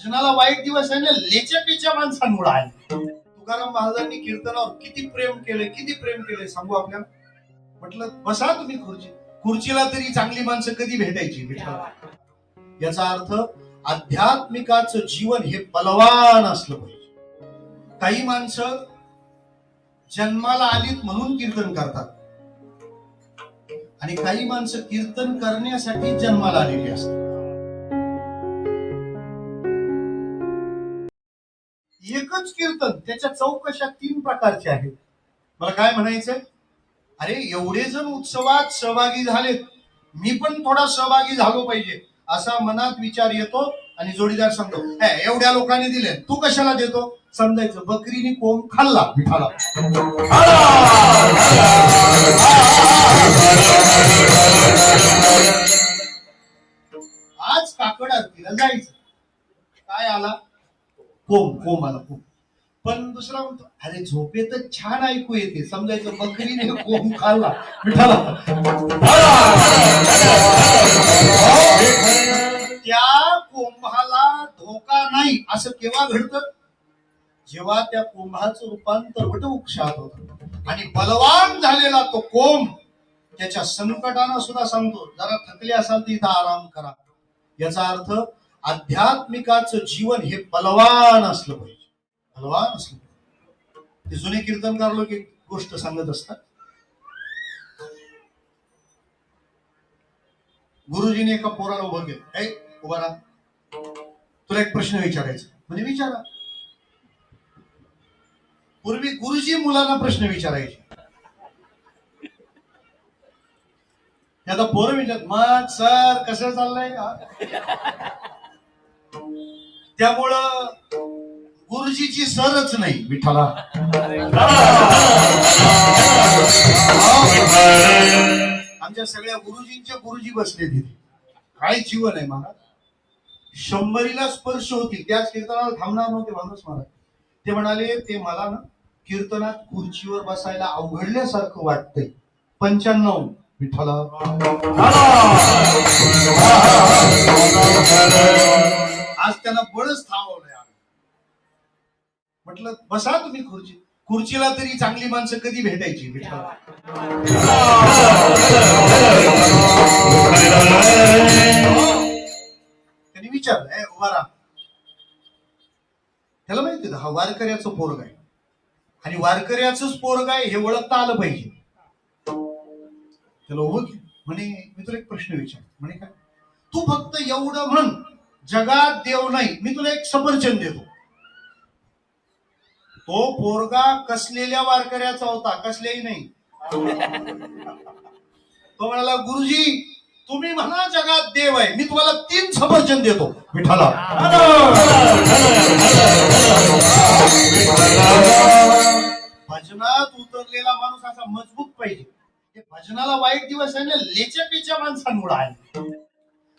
भजनाला वाईट दिवस आहे ना लेच्या माणसांमुळे आले. तुकाराम महाराजांनी कीर्तनावर किती प्रेम केले किती प्रेम केले सांगू आपल्याला? म्हटलं बसा तुम्ही खुर्ची. खुर्चीला तरी चांगली माणसं कधी भेटायची याचा अर्थ आध्यात्मिकाचं जीवन हे बलवान असलं पाहिजे. काही माणसं जन्माला आलीत म्हणून कीर्तन करतात. आणि काही माणसं कीर्तन करण्यासाठी जन्माला आलेली असतात. एकच कीर्तन त्याच्या चौकशा तीन प्रकारचे आहेत. मला काय म्हणायचंय? अरे एवढे जण उत्सवात सहभागी झालेत. मी पण थोडा सहभागी झालो पाहिजे असा मनात विचार येतो आणि जोडीदार सांगतो एवढ्या लोकांनी दिले तू कशाला देतो? समजायचं बकरीने कोंब खाल्ला विठाला आज काकड आरतीला जायचं. काय आला? कोंब कोंब आला कोंब पण दुसरा म्हणतो अरे झोपेतच छान ऐकू येते. समजायचं बकरीने कोंब खाल्ला मिठाला. त्या कोंभाला धोका नाही असं केव्हा घडतं? जेव्हा त्या कोंभाचं रूपांतर वटवृक्षात होत. आणि बलवान झालेला तो कोंब त्याच्या संकटानं सुद्धा सांगतो जरा थकले असाल तर इथं आराम करा. याचा अर्थ आध्यात्मिकाचं जीवन हे बलवान असलं पाहिजे. बलवान असलं पाहिजे. ते जुने कीर्तनकार लोक एक गोष्ट सांगत असतात. गुरुजीने एका पोराला उभं केलं. ऐ उभा राहा. तुला एक प्रश्न विचारायचा म्हणजे विचारा. पूर्वी गुरुजी मुलांना प्रश्न विचारायचे. आता पोरं विचार मग सर कसं चाललंय का त्यामुळं गुरुजीची सरच नाही विठ्ठला. आमच्या सगळ्या गुरुजींच्या गुरुजी बसले तिथे. काय जीवन आहे महाराज? शंभरीला स्पर्श होतील. त्याच कीर्तनाला थांबणार नव्हते माणूस महाराज. ते म्हणाले ते मला ना कीर्तनात खुर्चीवर बसायला अवघडल्यासारखं वाटतंय. पंच्याण्णव विठ्ठला. आज त्यांना बळच थांबवलंय आम्ही. म्हटलं बसा तुम्ही खुर्ची. खुर्चीला तरी चांगली माणसं कधी भेटायची विठ्ठला त्यांनी विचारलं वारा त्याला माहिती हा वारकऱ्याचं पोरग आहे. आणि वारकऱ्याचंच पोरग आहे हे ओळखता आलं पाहिजे. त्याला ओळख म्हणे मी तुला एक प्रश्न विचार. म्हणे काय? तू फक्त एवढं म्हण जगात देव नाही. मी तुला एक सफरचंद देतो. तो पोरगा कसलेल्या वारकऱ्याचा होता कसलेही नाही. तो म्हणाला गुरुजी तुम्ही म्हणा जगात देव आहे. मी तुम्हाला तीन सफरचंद देतो. विठाला भजनात उतरलेला माणूस असा मजबूत पाहिजे. हे भजनाला वाईट दिवस आहे ना लेच्या पेच्या माणसांमुळे आहे.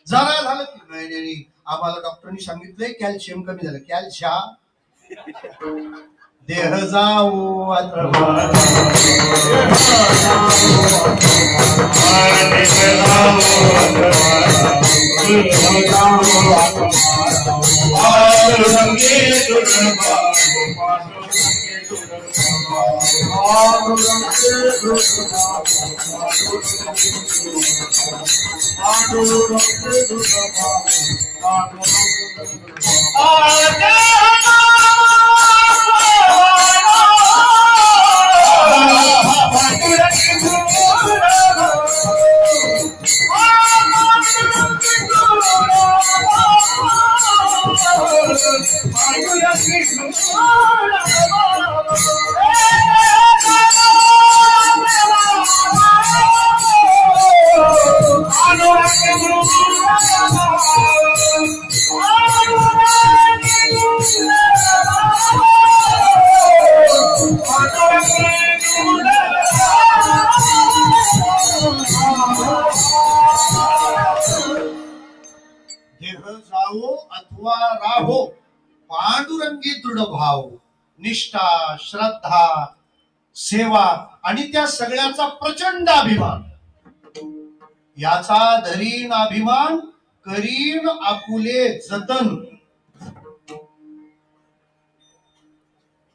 जरा झालं की नाही. आम्हाला डॉक्टरनी सांगितलंय कॅल्शियम कमी झालं. कॅल्शियम देह जाऊ अथवा Oh, भाव निष्ठा श्रद्धा सेवा आणि त्या सगळ्याचा प्रचंड अभिमान. याचा धरीन अभिमान करीन आकुले जतन.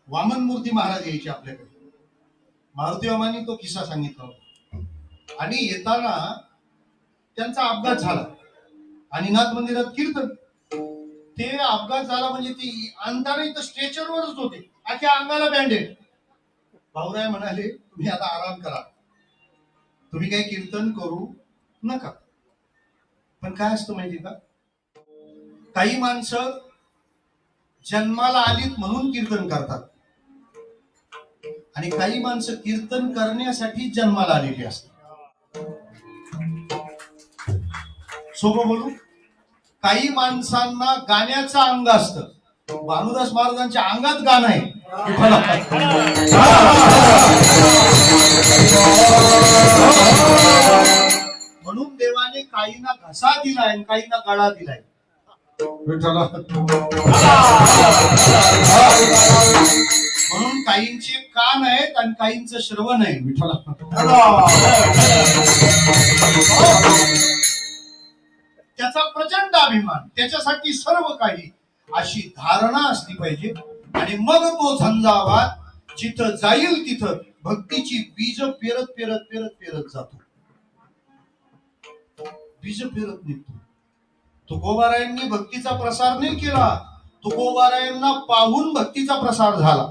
वामन मूर्ती महाराज यायचे आपल्याकडे. मारुतीवामानी तो किस्सा सांगितला आणि येताना त्यांचा अपघात झाला. आणि नाथ मंदिरात कीर्तन. ते अपघात झाला म्हणजे ती आणताना तर स्ट्रेचरवरच होते. अख्या अंगाला बँडेड भाऊराय म्हणाले तुम्ही आता आराम करा. तुम्ही काही कीर्तन करू नका. पण काय असतं माहिती का? काही माणसं जन्माला आलीत म्हणून कीर्तन करतात. आणि काही माणसं कीर्तन करण्यासाठी जन्माला आलेली असतात. सोपं बोलू? काही माणसांना गाण्याचं अंग असतं. भानुदास महाराजांच्या अंगात गाणं आहे. म्हणून देवाने काहींना घसा दिलाय आणि काहींना गळा दिलाय. म्हणून काहींचे कान आहेत आणि काहींचं श्रवण आहे. विठ्ठला अभिमान त्याच्यासाठी सर्व काही अशी धारणा असली पाहिजे. आणि मग तो झंझावात जिथं जाईल तिथं भक्तीची बीज पेरत पेरत पेरत पेरत जातो. बीज पेरत निघतो. तुकोबारायांनी भक्तीचा प्रसार नाही केला. तुकोबारायांना पाहून भक्तीचा प्रसार झाला.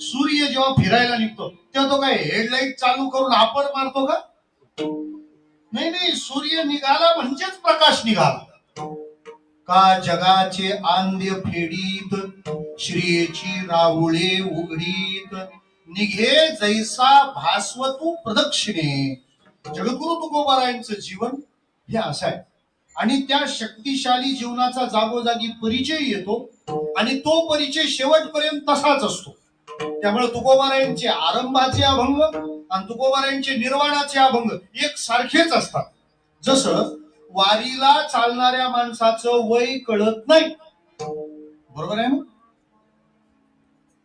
सूर्य जेव्हा फिरायला निघतो तेव्हा तो काय हेडलाईट चालू करून आपण मारतो का? नाही नाही सूर्य निघाला म्हणजेच प्रकाश निघाला. का जगाचे आंध्य फेडीत श्रियेची राहुळे उघडीत? निघे जैसा भास्वतू प्रदक्षिणे. जगद्गुरु तुकोबारायांचं जीवन हे असं आहे. आणि त्या शक्तिशाली जीवनाचा जागोजागी परिचय येतो आणि तो परिचय शेवटपर्यंत तसाच असतो. त्यामुळे तुकोबारायांचे आरंभाचे अभंग आणि तुकोबारायांचे निर्वाणाचे अभंग एक सारखेच असतात. जसं वारीला चालणाऱ्या माणसाचं वय कळत नाही. बरोबर आहे ना?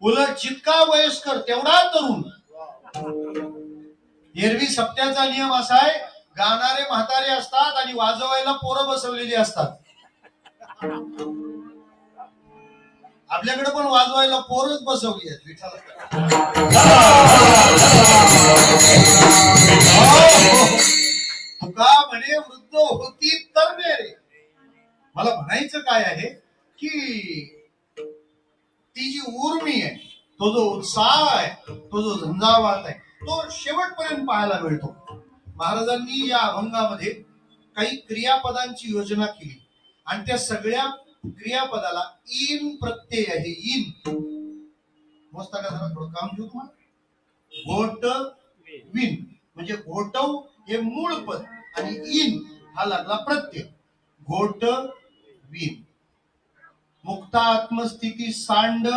उलट जितका वयस्कर तेवढा तरुण. एरवी सप्त्याचा नियम असा आहे गाणारे म्हातारे असतात आणि वाजवायला पोरं बसवलेली असतात. आपल्याकडे पण वाजवायला पोरच बसवली आहेत विठ्ठला हो, हो, हो. तुका म्हणे शुद्ध होती तर मेरे. मला म्हणायचं काय आहे की ती जी उर्मी आहे तो जो उत्साह आहे तो जो झंझावात आहे तो शेवटपर्यंत पाहायला मिळतो. महाराजांनी या अभंगामध्ये काही क्रियापदांची योजना केली. आणि त्या सगळ्या क्रियापदाला इन प्रत्यय आहे इन मोजता का जरा थोडं काम घेऊ तुम्हाला? घोट विन म्हणजे घोटव हे मूळ पद आणि इन हा लागला प्रत्यय. घोट विन मुक्ता आत्मस्थिती सांड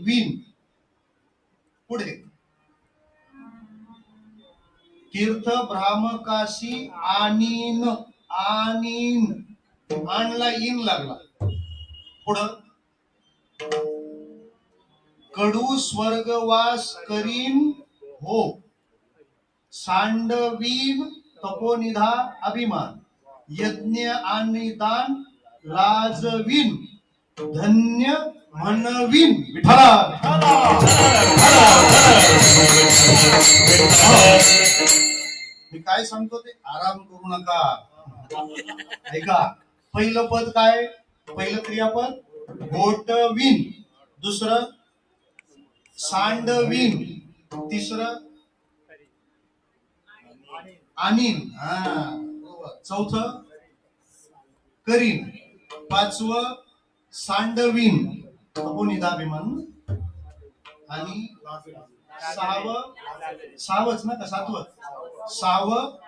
विन पुढे. तीर्थ भ्रामकाशी आनीन आनीन आणला इन लागला. पुढं. कडू स्वर्गवास करीन हो. सांडवीन तपोनिधा अभिमान. यज्ञ आणि दान लाजवीन धन्य म्हणवीन विठ्ठला मी काय सांगतो ते आराम करू नका. ऐका पहिलं पद काय? पहिलं क्रियापद? घोटवीन. दुसरं सांडवीन. तिसरं आणि हा. चौथ करीन. पाचवं सांडवीन. अपोनिदाभिमान आणि सहावं सहावच ना का? सातवं. सहावं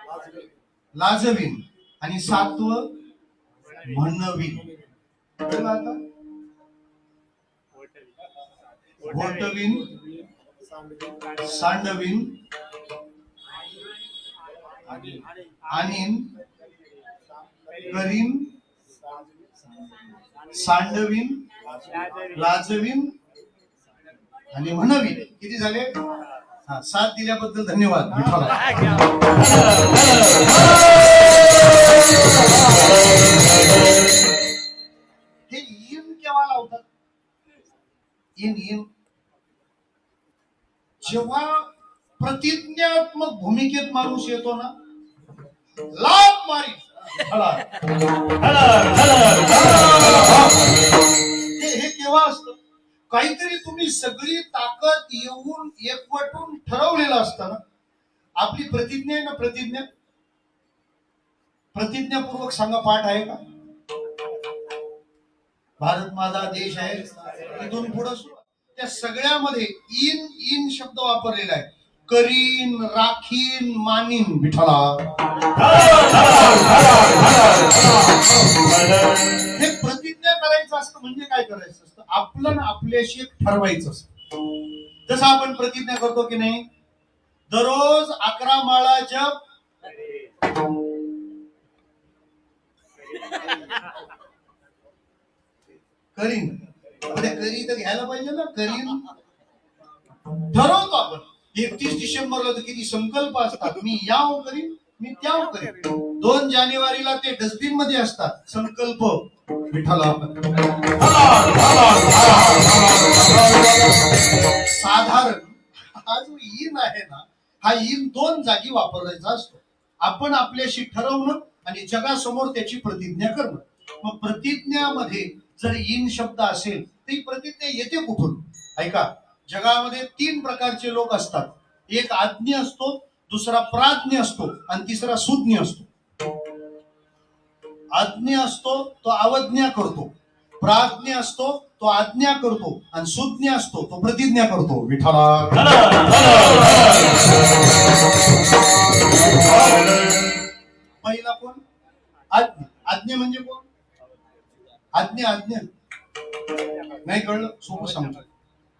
लाजवीन. आणि सातवं म्हणवीन. कळलं आता? घोटवीन सांडवीन. आणि करीन सांडवीन लाजवीन आणि म्हणवीन. किती झाले? हा साथ दिल्याबद्दल धन्यवाद. हे इन केव्हा लावतात? In in. जेव्हा प्रतिज्ञात्मक भूमिकेत माणूस येतो ना लाभ मारी हे केव्हा असत काहीतरी तुम्ही सगळी ताकद येऊन एकवटून ठरवलेलं असतं ना? आपली प्रतिज्ञा आहे ना प्रतिज्ञा? प्रतिज्ञापूर्वक सांगा पाठ आहे का? भारत माझा देश आहे. इथून पुढे त्या सगळ्यामध्ये इन इन शब्द वापरलेला आहे. करीन राखीन मानीन विठला हे प्रतिज्ञा करायचं असतं म्हणजे काय करायचं असतं? आपलं आपल्याशी एक ठरवायचं असतं. जसं आपण प्रतिज्ञा करतो की नाही? दररोज अकरा माळा जप. करीन. अरे करी तर घ्यायला पाहिजे ना? करीन. ठरवतो आपण. एकतीस डिसेंबरला तर किती संकल्प असतात. मी याव करीन मी त्याव करीन. दोन जानेवारीला ते डस्टबिनमध्ये असतात. संकल्प. विठाला साधारण हा जो इन आहे ना हा इन दोन जागी वापरायचा असतो. आपण आपल्याशी ठरवणं आणि जगासमोर त्याची प्रतिज्ञा करणं. मग प्रतिज्ञामध्ये जर इन शब्द असेल तर ही प्रतिज्ञा येते कुठून? ऐका. जगामध्ये तीन प्रकारचे लोक असतात. एक आज्ञ असतो दुसरा प्राज्ञ असतो आणि तिसरा सुज्ञ असतो. आज्ञ असतो तो अवज्ञा करतो. प्राज्ञ असतो तो आज्ञा करतो आणि सुज्ञ असतो तो प्रतिज्ञा करतो. विठाला पहिला कोण? आज्ञा. आज्ञा म्हणजे कोण? आज्ञा आज्ञा. नाही कळलं? सोपं सांगतो.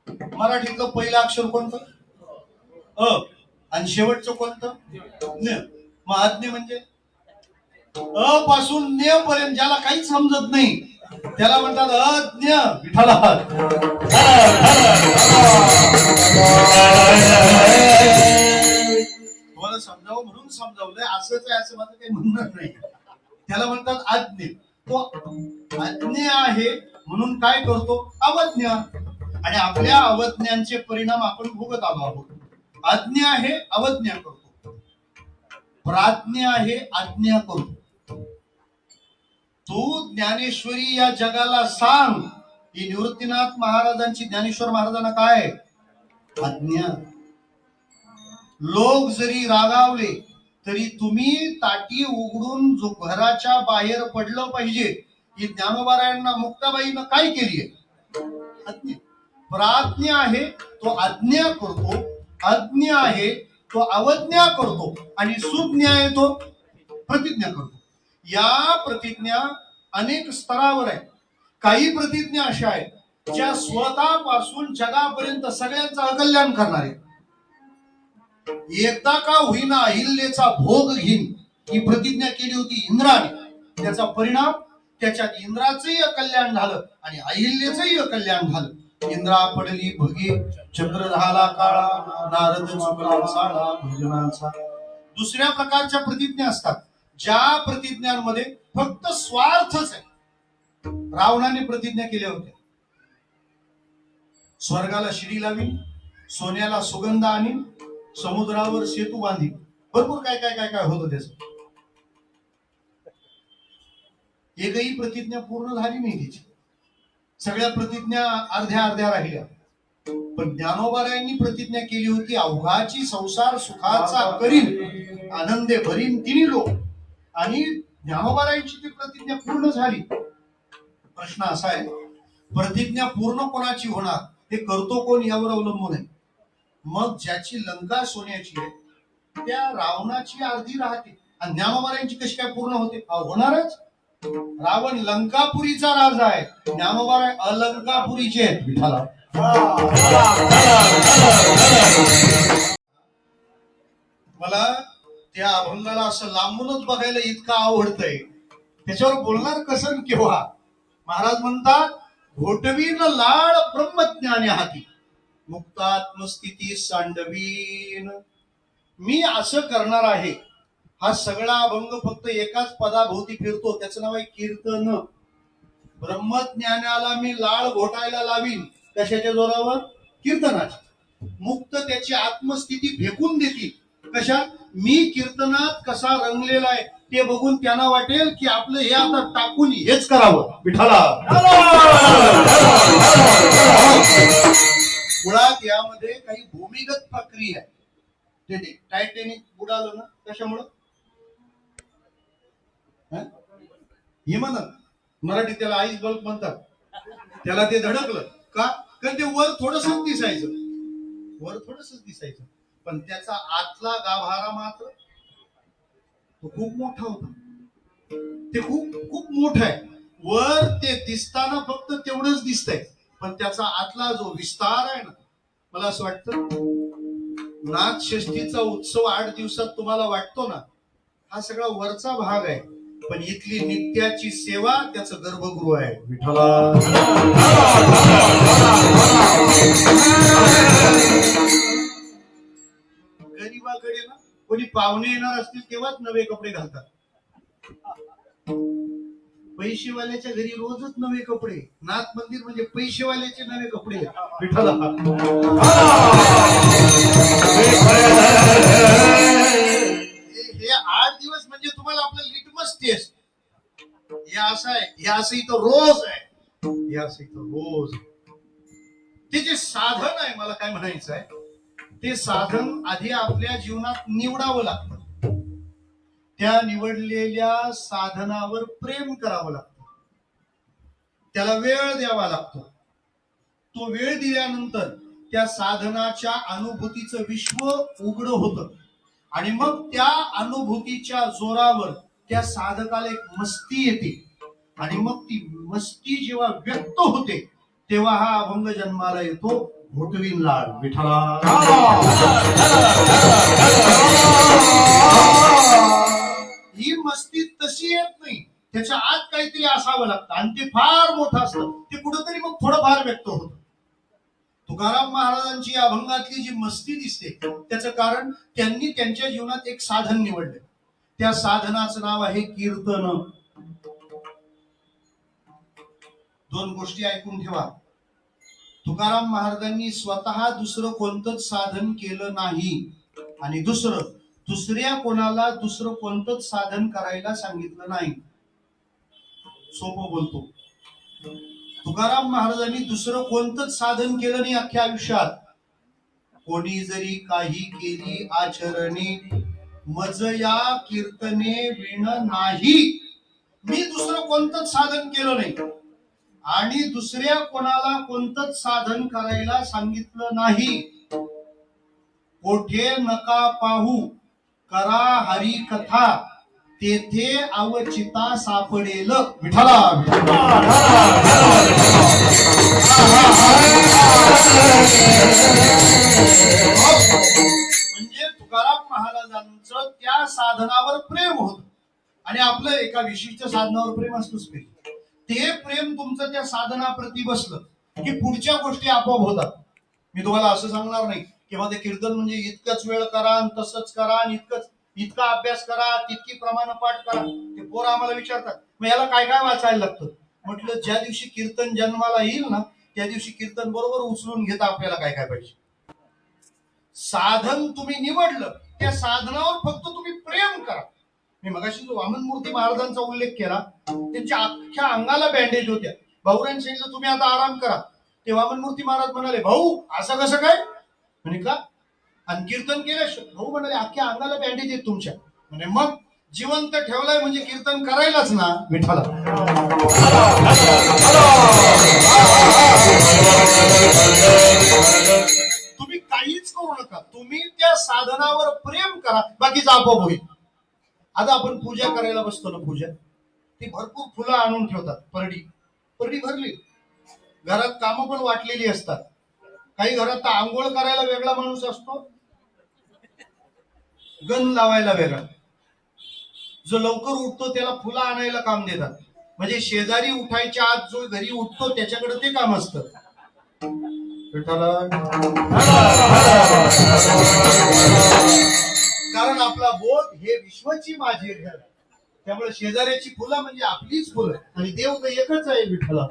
मराठीतलं पहिलं अक्षर कोणतं? अ. आणि शेवटचं कोणतं? न. मग आज्ञा म्हणजे? अ पासून ने पर्यंत ज्याला काहीच समजत नाही त्याला म्हणतात अज्ञ विठाला तुम्हाला समजावं म्हणून समजावलंय असंच आहे असं माझं काही म्हणणार नाही. त्याला म्हणतात आज्ञ. तो आज्ञ आहे म्हणून काय करतो? अवज्ञ. आणि आपल्या अवज्ञांचे परिणाम आपण भोगत आलो आहोत. आज्ञा आहे अवज्ञा करतो. प्राज्ञा आहे आज्ञा करतो. तू ज्ञानेश्वरी या जगाला सांग ही निवृत्तीनाथ महाराजांची ज्ञानेश्वर महाराजांना काय आहे? आज्ञा. लोक जरी रागावले तरी तुम्ही ताटी उघडून जो घराच्या बाहेर पडलं पाहिजे ही ज्ञानोबारायांना मुक्ताबाईनं काय केली आज्ञा. प्राज्ञ आहे तो आज्ञा करतो. अज्ञ आहे तो अवज्ञा करतो. आणि सुज्ञ आहे तो प्रतिज्ञा करतो. या प्रतिज्ञा अनेक स्तरावर आहे काही प्रतिज्ञा अशा आहेत ज्या स्वतःपासून जगापर्यंत सगळ्यांचं अकल्याण करणार आहे एकदा का होईना अहिल्याचा भोग घेईन ही प्रतिज्ञा केली होती इंद्राने. त्याचा परिणाम त्याच्यात इंद्राचंही अकल्याण झालं आणि अहिल्याचंही अकल्याण झालं. इंद्रा पडली भगी चंद्र झाला काळा नारद चुकला साळा भजनाचा. दुसऱ्या प्रकारच्या प्रतिज्ञा असतात. ज्या प्रतिज्ञांमध्ये फक्त स्वार्थच आहे. रावणाने प्रतिज्ञा केल्या होत्या. स्वर्गाला शिडी लावी सोन्याला सुगंध आणि समुद्रावर सेतू बांधी. भरपूर काय काय काय काय होत त्याच एकही प्रतिज्ञा पूर्ण झाली नाही तिची. सगळ्या प्रतिज्ञा अर्ध्या अर्ध्या राहिल्या. पण ज्ञानोबारायांनी प्रतिज्ञा केली होती अवघाची संसार सुखाचा करीन आनंदे भरीन तिन्ही लोक. आणि ज्ञानोबारायांची ती प्रतिज्ञा पूर्ण झाली. प्रश्न असा आहे प्रतिज्ञा पूर्ण कोणाची होणार? हे करतो कोण यावर अवलंबून आहे. मग ज्याची लंका सोन्याची आहे त्या रावणाची अर्धी राहते. आणि ज्ञानोबारायांची कशी काय पूर्ण होते? होणारच. रावण लंकापुरीचा राजा आहे. ज्ञानोबाराय अलंकापुरीचे आहेत विठाला मला त्या अभंगाला असं लांबूनच बघायला इतकं आवडतंय. त्याच्यावर बोलणार कसं केव्हा? महाराज म्हणतात घोटवीन लाळ ब्रह्मज्ञाने हाती. मुक्तात्मस्थिती सांडवीन. मी असं करणार आहे. हा सगळा अभंग फक्त एकाच पदाभोवती फिरतो. त्याचं नाव आहे कीर्तन. ब्रह्मज्ञानाला मी लाळ घोटायला लावीन. कशाच्या जोरावर? कीर्तनाची मुक्त त्याची आत्मस्थिती फेकून देतील. कशा? मी कीर्तनात कसा रंगलेला आहे ते बघून त्यांना वाटेल की आपलं हे आता टाकून हेच करावं. विठाला मुळात यामध्ये काही भूमिगत प्रक्रिया आहे. ते. टायटॅनिक बुडालं ना कशामुळं? हे म्हणत मराठी त्याला आईस बल्ब म्हणतात. त्याला ते धडकलं. का? कारण ते वर थोडस दिसायचं. वर थोडस दिसायचं. पण त्याचा आतला गाभारा मात्र तो खूप मोठा होता. ते खूप खूप मोठं आहे. वर ते दिसताना फक्त तेवढंच दिसतंय. पण त्याचा आतला जो विस्तार आहे ना मला असं वाटतं नाथ षष्टीचा उत्सव आठ दिवसात तुम्हाला वाटतो ना हा सगळा वरचा भाग आहे. पण इथली नित्याची सेवा त्याचं गर्भगृह आहे. विठ्ठला. गरीबाकडे ना कोणी पाहुणे येणार असतील तेव्हाच नवे कपडे घालतात. पैसेवाल्याच्या घरी रोजच नवे कपडे. नाथ मंदिर म्हणजे पैसेवाल्याचे नवे कपडे. विठ्ठला. हे हे आठ दिवस म्हणजे तुम्हाला आपलं लिटमस टेस्ट हे असं आहे हे असं इथं रोज आहे. हे असं इथं रोज ते जे साधन आहे मला काय म्हणायचं आहे ते साधन आधी आपल्या जीवनात निवडावं लागतं. त्या निवडलेल्या साधनावर प्रेम करावं लागतं. त्याला वेळ द्यावा लागतो. तो वेळ दिल्यानंतर त्या साधनाच्या अनुभूतीचं विश्व उघड होतं. आणि मग त्या अनुभूतीच्या जोरावर त्या साधकाला एक मस्ती येते. आणि मग ती मस्ती जेव्हा व्यक्त होते तेव्हा हा अभंग जन्माला येतो घोटवीन लाड विठला ही मस्ती तशी येत नाही. त्याच्या आत काहीतरी असावं लागतं. आणि ते फार मोठं असतं. ते कुठंतरी मग थोडंफार व्यक्त होत. तुकाराम महाराजांची अभंगातली जी मस्ती दिसते त्याचं कारण त्यांनी त्यांच्या जीवनात एक साधन निवडले. त्या साधनाचं नाव आहे कीर्तन. दोन गोष्टी ऐकून ठेवा. तुकाराम महाराजांनी स्वतः दुसरं कोणतंच साधन केलं नाही. आणि दुसरं दुसऱ्या कोणाला दुसरं कोणतंच साधन करायला सांगितलं नाही. सोपं बोलतो. तुकाराम महाराजांनी दुसरं कोणतंच साधन केलं नाही अख्ख्या आयुष्यात. कोणी जरी काही केली आचरणे मज या कीर्तने विण नाही. मी दुसरं कोणतंच साधन केलं नाही. आणि दुसऱ्या कोणाला कोणतंच साधन करायला सांगितलं नाही. कोठे नका पाहू करा हरी कथा तेथे अवचिता सापडेल. विठाला विठाला महाराजांचं त्या साधनावर प्रेम होत. आणि आपलं एका विशिष्ट साधनावर प्रेम असतंच प्रेम ते प्रेम तुमचं त्या साधनाप्रती बसलं की पुढच्या गोष्टी आपोआप होतात. मी तुम्हाला असं सांगणार नाही किंवा ते कीर्तन म्हणजे इतकंच वेळ करा तसंच करा इतकंच इतका अभ्यास करा तितकी प्रमाण पाठ करा. ते पोरं आम्हाला विचारतात मग याला काय काय वाचायला लागतं? म्हटलं ज्या दिवशी कीर्तन जन्माला येईल ना त्या दिवशी कीर्तन बरोबर उचलून घेता आपल्याला काय काय पाहिजे? साधन तुम्ही निवडलं त्या साधनावर फक्त तुम्ही प्रेम करा. मी मगाशी जो वामन मूर्ती महाराजांचा उल्लेख केला त्यांच्या अख्ख्या अंगाला बँडेज होत्या. भाऊरान सांगितलं तुम्ही आता आराम करा ते वामन मूर्ती महाराज म्हणाले भाऊ असं कसं काय? म्हणे का? आणि कीर्तन केलं भाऊ म्हणाले अख्ख्या अंगाला बँडेज आहेत तुमच्या. म्हणे मग जिवंत ठेवलाय म्हणजे कीर्तन करायलाच ना विठाला साधनावर प्रेम करा बाकीचा आपोआप होईल. आता आपण पूजा करायला बसतो ना पूजा. ती भरपूर फुलं आणून ठेवतात परडी. परडी भरली. घरात कामं पण वाटलेली असतात. काही घरात तर आंघोळ करायला वेगळा माणूस असतो. गण लावायला वेगळा. जो लवकर उठतो त्याला फुलं आणायला काम देतात. म्हणजे शेजारी उठायच्या आत जो घरी उठतो त्याच्याकडे ते काम असतं. कारण आपला बोध हे विश्वाची माझी घर त्यामुळे शेजाऱ्याची फुलं म्हणजे आपलीच फुलं. आणि देव तर एकच आहे विठ्ठला.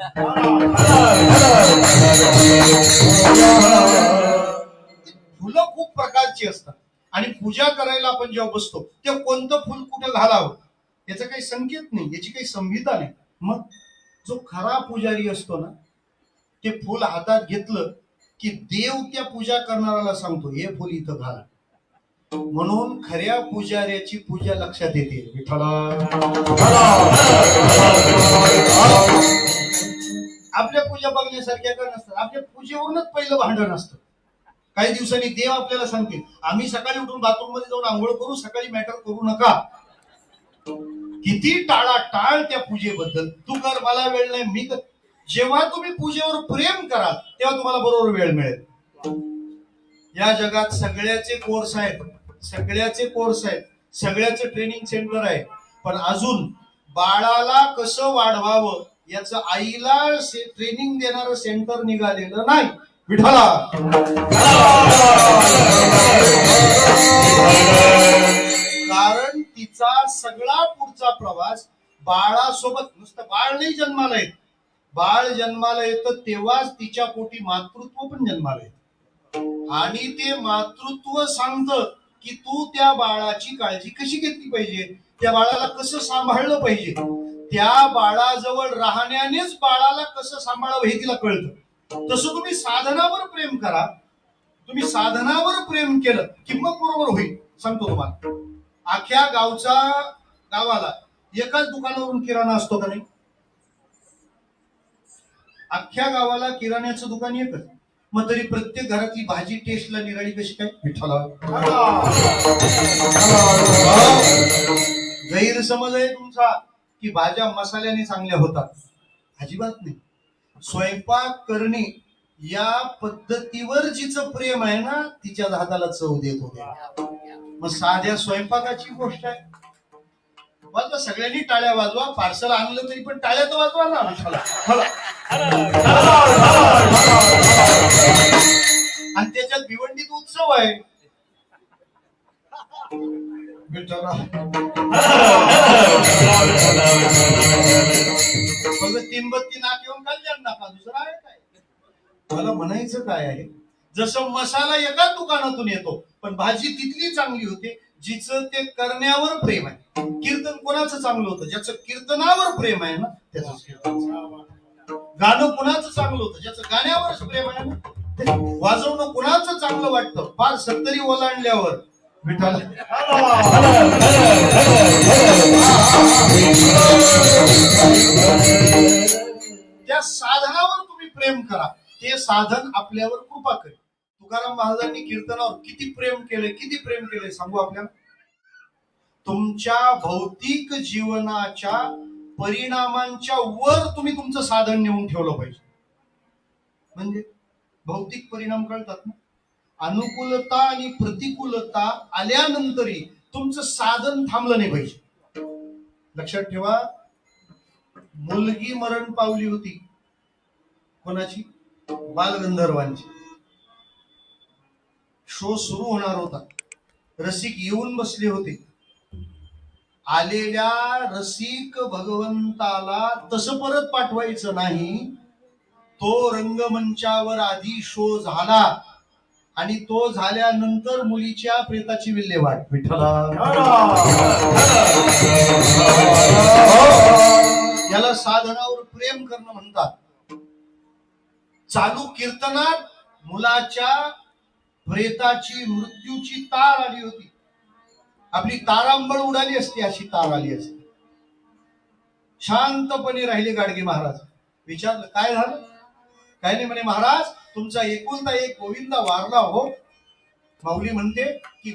खूप प्रकारची असतात. आणि पूजा करायला आपण जेव्हा बसतो तेव्हा कोणतं फुल कुठे घालावं? याचा काही संकेत नाही याची काही संहिता नाही. मग जो खरा पुजारी असतो ना ते फुल हातात घेतलं की देव त्या पूजा करणाऱ्याला सांगतो हे फुल इथं घाल. म्हणून खऱ्या पुजाऱ्याची पूजा लक्षात येते. विठ्ठला. आपल्या पूजा बघण्यासारख्या का नसतात. आपल्या पूजेवरूनच पहिलं भांडण असतं. काही दिवसांनी देव आपल्याला सांगतील आम्ही सकाळी उठून बाथरूममध्ये जाऊन आंघोळ करू सकाळी मॅटर करू नका. किती टाळा टाळ त्या पूजेबद्दल. तू कर मला वेळ नाही मी कर जेव्हा तुम्ही पूजेवर प्रेम कराल तेव्हा तुम्हाला बरोबर वेळ मिळेल. या जगात सगळ्याचे कोर्स आहेत. सगळ्याचे कोर्स आहेत. सगळ्याचे ट्रेनिंग सेंटर आहे. पण अजून बाळाला कसं वाढवावं याच आईला ट्रेनिंग देणार सेंटर निघालेलं नाही. विठाला कारण तिचा सगळा पुढचा प्रवास बाळासोबत नुसतं बाळ नाही जन्माला येत बाळ जन्माला येतं तेव्हाच तिच्या पोटी मातृत्व पण जन्माला येत. आणि ते मातृत्व सांगतं की तू त्या बाळाची काळजी कशी घेतली पाहिजे? त्या बाळाला कसं सांभाळलं पाहिजे? त्या बाळाजवळ राहण्यानेच बाळाला कसं सांभाळावं हे तिला कळतं. तसं तुम्ही साधनावर प्रेम करा. तुम्ही साधनावर प्रेम केलं की मग बरोबर होईल. सांगतो तुम्हाला. अख्ख्या गावचा गावाला एकाच दुकानावरून किराणा असतो का नाही? अख्ख्या गावाला किराण्याचं दुकान एकच. मग तरी प्रत्येक घरातली भाजी टेस्टला निराळी कशी काय? विठ्ठला. गैरसमज आहे तुमचा की भाज्या मसाल्याने चांगल्या होतात. अजिबात नाही. स्वयंपाक करणे या पद्धतीवर जिचं प्रेम आहे ना तिच्या हाताला चव देत होत्या मग साध्या स्वयंपाकाची गोष्ट आहे. वाजवा सगळ्यांनी टाळ्या वाजवा पार्सल आणलं तरी पण टाळ्या तर वाजवा ना. आणि त्याच्यात भिवंडीत उत्सव आहे. तीन बत्ती नाक येऊन कल्याण नका दुसरं आहे काय? मला म्हणायचं काय आहे? जसं मसाला एका दुकानातून येतो पण भाजी तिथली चांगली होते जिचं ते करण्यावर प्रेम आहे. कीर्तन कोणाचं चांगलं होतं? ज्याचं कीर्तनावर प्रेम आहे ना त्याचं गाणं कुणाचं चांगलं होतं? ज्याचं गाण्यावरच प्रेम आहे ना वाजवणं कुणाचं चांगलं वाटतं? फार सत्तरी ओलांडल्यावर विठाल त्या साधनावर तुम्ही प्रेम करा. ते साधन आपल्यावर कृपा करेल. तुकाराम महाराजांनी कीर्तनावर किती प्रेम केले किती प्रेम केले सांगू आपल्याला? तुमच्या भौतिक जीवनाच्या परिणामांच्या वर तुम्ही तुमचं साधन नेऊन ठेवलं पाहिजे. म्हणजे भौतिक परिणाम कळतात ना? अनुकूलता आणि प्रतिकूलता आल्यानंतरही तुमचं साधन थांबलं नाही पाहिजे. लक्षात ठेवा मुलगी मरण पावली होती. कोणाची? बालगंधर्वांची. शो सुरू होणार होता. रसिक येऊन बसले होते. आलेल्या रसिक भगवंताला तस परत पाठवायचं नाही. तो रंगमंचावर आधी शो झाला आणि तो झाल्यानंतर मुलीच्या प्रेताची विल्हेवाट. विठ्ठला. याला साधनावर प्रेम करणं म्हणतात. चालू कीर्तनात मुलाच्या प्रेताची मृत्यूची तार आली होती. आपली तारांबळ उडाली असती अशी तार आली असती. शांतपणे राहिले गाडगे महाराज. विचारलं काय झालं? काय नाही म्हणे महाराज तुमचा एकुलता एक गोविंदा वारला हो. माऊली म्हणते की